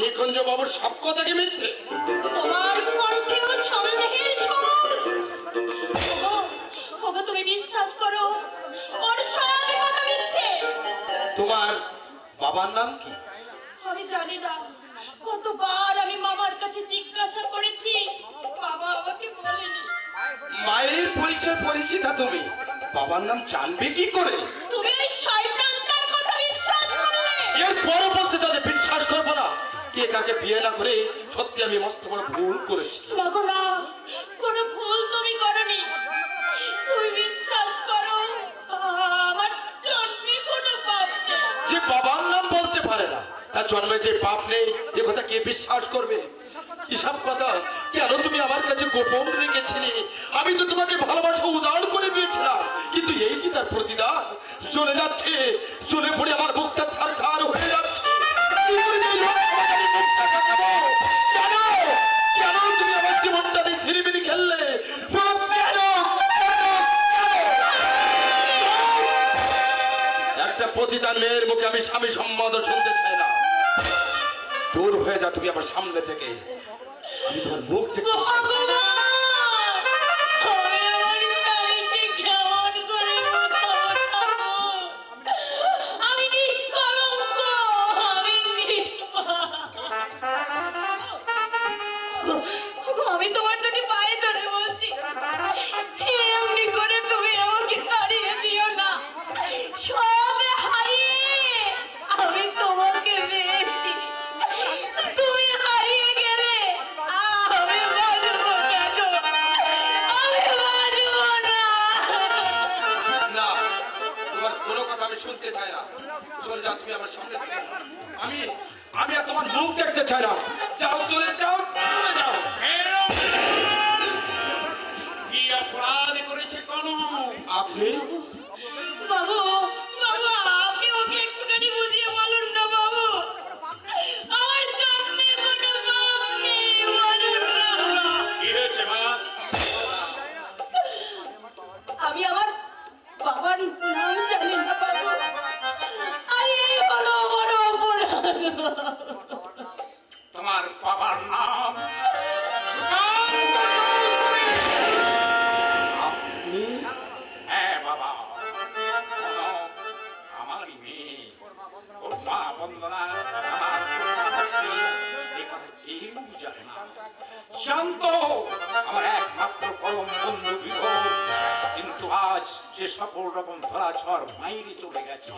নিকুঞ্জ বাবুর সব কথা কি মিথ্যে। তোমার কণ্ঠেও সন্দেহের স্বর ওগো, তুমি বিশ্বাস করো ওর সব কথা মিথ্যে? তোমার বাবার নাম কি? আমি জানি না। কতবার আমি মামার কাছে জিজ্ঞাসা করেছি বাবা আমাকে বলেনি। মায়ের পরিচয় পরিচিতা তুমি। বাবার নাম জানবে কি করে? তুমি ওই কে কাকে বিয়ে না করে সত্যি আমি মস্ত বড় ভুল করেছি। না গো না কোনো ভুল তুমি করনি। তুমি বিশ্বাস করো আমার জন্মে কোনো পাপ নেই। যে বাবার নাম বলতে পারে না তার জন্মে যে পাপ নেই এ কথা কে বিশ্বাস করবে? এসব কথা কেন তুমি আমার কাছে গোপন রেখেছিলে? আমি তো তোমাকে ভালোবাসা উদাহরণ করে দিয়েছিলাম কিন্তু এই কি তার প্রতিদান? চলে যাচ্ছে চলে পড়ে প্রতিদান মেয়ের মুখে আমি স্বামী সম্বোধন শুনতে চাই না। দূর হয়ে যা তুমি আমার সামনে থেকে। আমি তোমার মুখ। ভগবান আমি আমার স্বামীকে তোমার কোনো কথা আমি শুনতে চাই না। চলে যাও তুমি আমার সামনে আমি আমি আর তোমার মুখ দেখতে চাই না। যাও চলে যাও চলে যাও। কি অপরাধ করেছে কোন আপনি? বাবু তোমার বাবার নাম শান্ত। আমার একমাত্র পরম কিন্তু আজ সে সকল রকম ধরা ঝড় মাইরে চলে গেছে।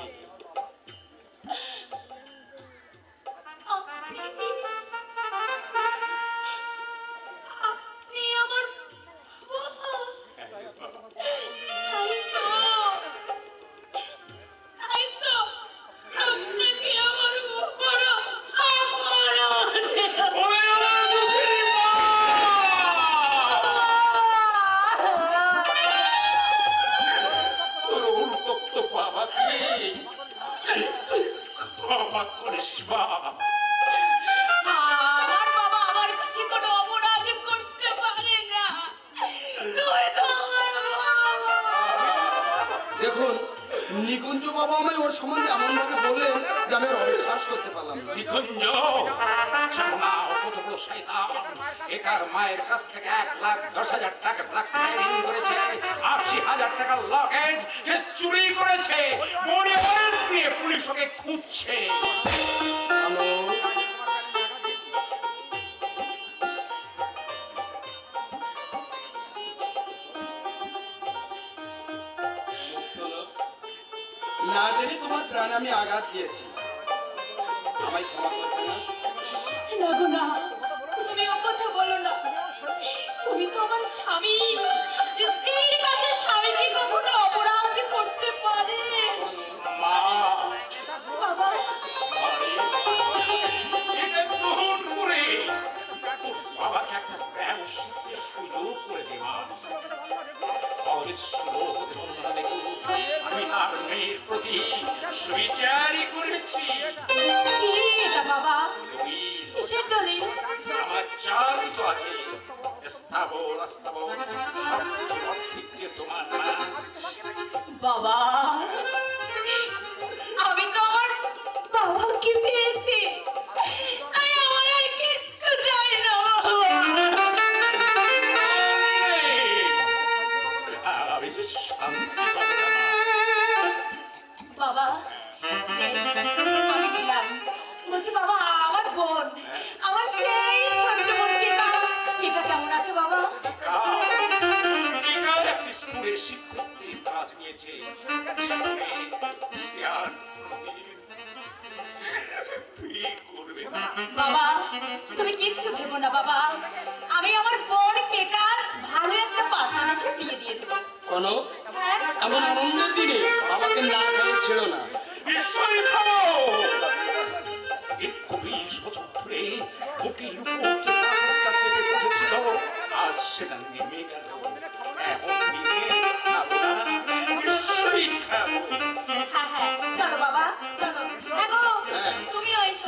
করিস বাবা আমার বাবা আমার কাছে কোনো অপরাধ করতে পারে না। তুই তো আমার দেখুন নিকুঞ্জ বাবা আমায় ওর সম্বন্ধে এমন ভাবে বললেন যে আমি আর অবিশ্বাস করতে পারলাম নিকুঞ্জ এটার মায়ের কাছ থেকে এক লাখ দশ হাজার টাকা ব্ল্যাকমেইলিং করেছে। আশি হাজার টাকার লকেট সে চুরি করেছে। মনে হয় পুলিশ ওকে খুঁজছে? না জেনে তোমার প্রাণ আমি আঘাত দিয়েছি। আমায় ক্ষমা করবে না তুমি বলো না। তুমি তো আমার স্বামী। স্ত্রীর কাছে স্বামী কি কখনো তার মেয়ের প্রতি সুবিচারই করেছি। কি এটা বাবা? কিসের দলিল? আমার যা কিছু আছে। স্থাবর অস্থাবর সব যে তোমার না বাবা আমি তো আমার বাবাকে পেয়েছি শিক্ষকদের কাজ নিয়েছে বাবা তুমি কিচ্ছু ভেবো না বাবা। আমি আমার বোন কেকার ভালো একটা পাঠানাকে বিয়ে দিয়ে দেবো। কনক হ্যাঁ? এমন মন্দের দিনে বাবাকে না হয়ে ছিল না। ঈশ্বরী ভালো কবি সচক্ষরে বুকের উপর কাছে পৌঁছিল আজ সেটা নেমে গেল। এখন হ্যাঁ হ্যাঁ চলো বাবা চলো হ্যাঁ গো হ্যাঁ। তুমিও এসো